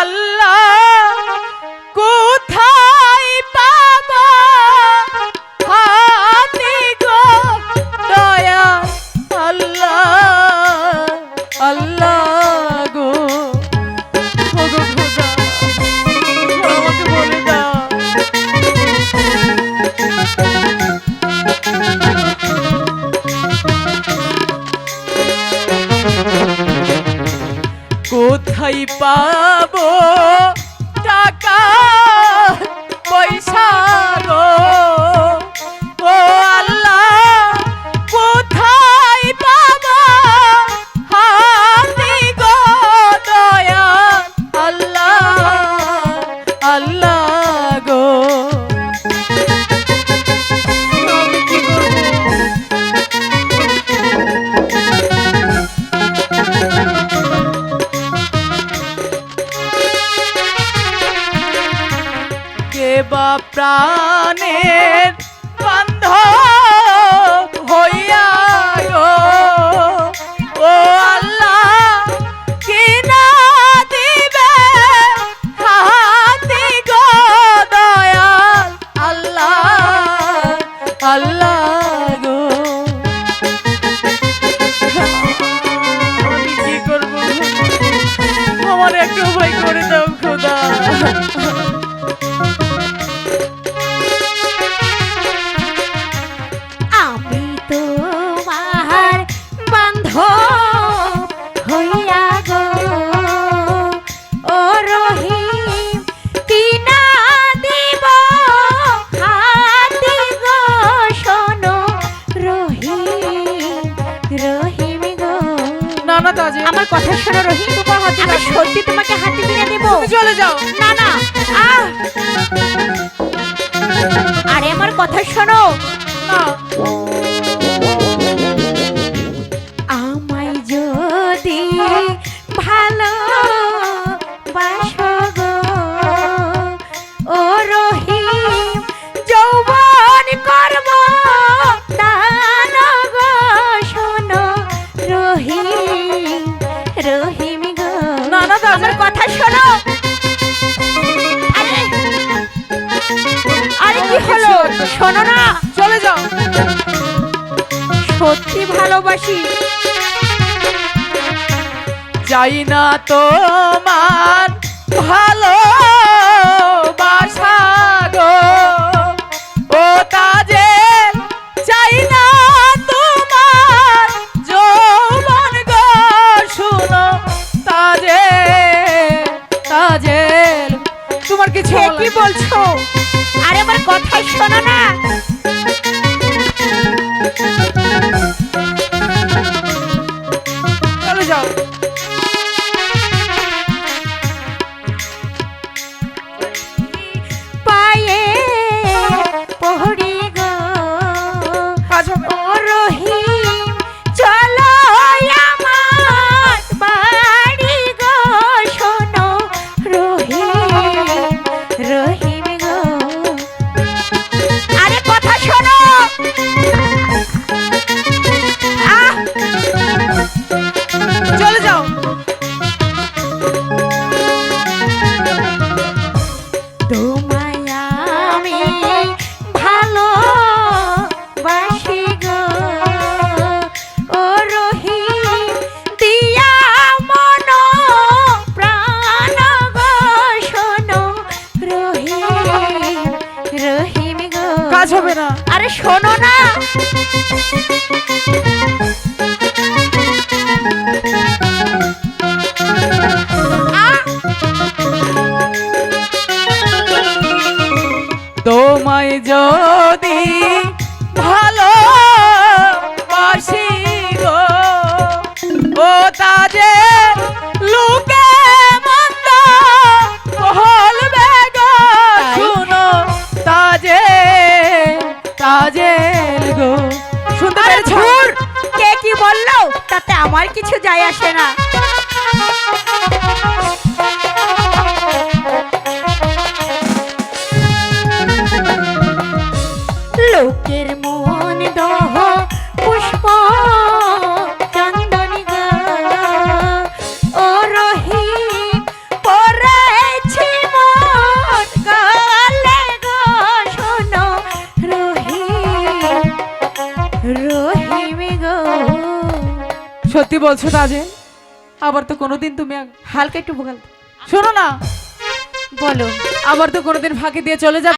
al কোথায় পাবো প্রাণের বন্ধ হইয়া ও আল্লাহ কি না দিবে হাতি গো দয়াল? আল্লাহ আল্লাহ গো। কি করব? আমার একটু ভয় করে দাও, খোদা। রহিম রহিম গো। না না তাজে আমার কথা শোনো রহিম তোমার হাতে আমি সত্যি তোমাকে হাতে কিনে দেব তুমি চলে যাও। না না আরে আমার কথা শোনো। না। রহিম গো না, না, দাদা। আমার কথা শোনো। আরে আরে কি হলো? শোনো না। চলে যাও। সত্যি ভালোবাসি। যাই না তোমার ভালো বলছো আরে আমার কথা শোনো না। কাজ হবে না। আরে শোনো না। তোমায় যদি তাজে গো। শুনতে পেরেছ? কে কি বলল? তাতে আমার কিছু যায় আসে না। লোকের সত্যি বলছো তাজে আবার তো কোনোদিন তুমি হালকা একটু ভোগাল। শোনো না। বলো। আবার তো কোনোদিন ফাঁকি দিয়ে চলে যাবে।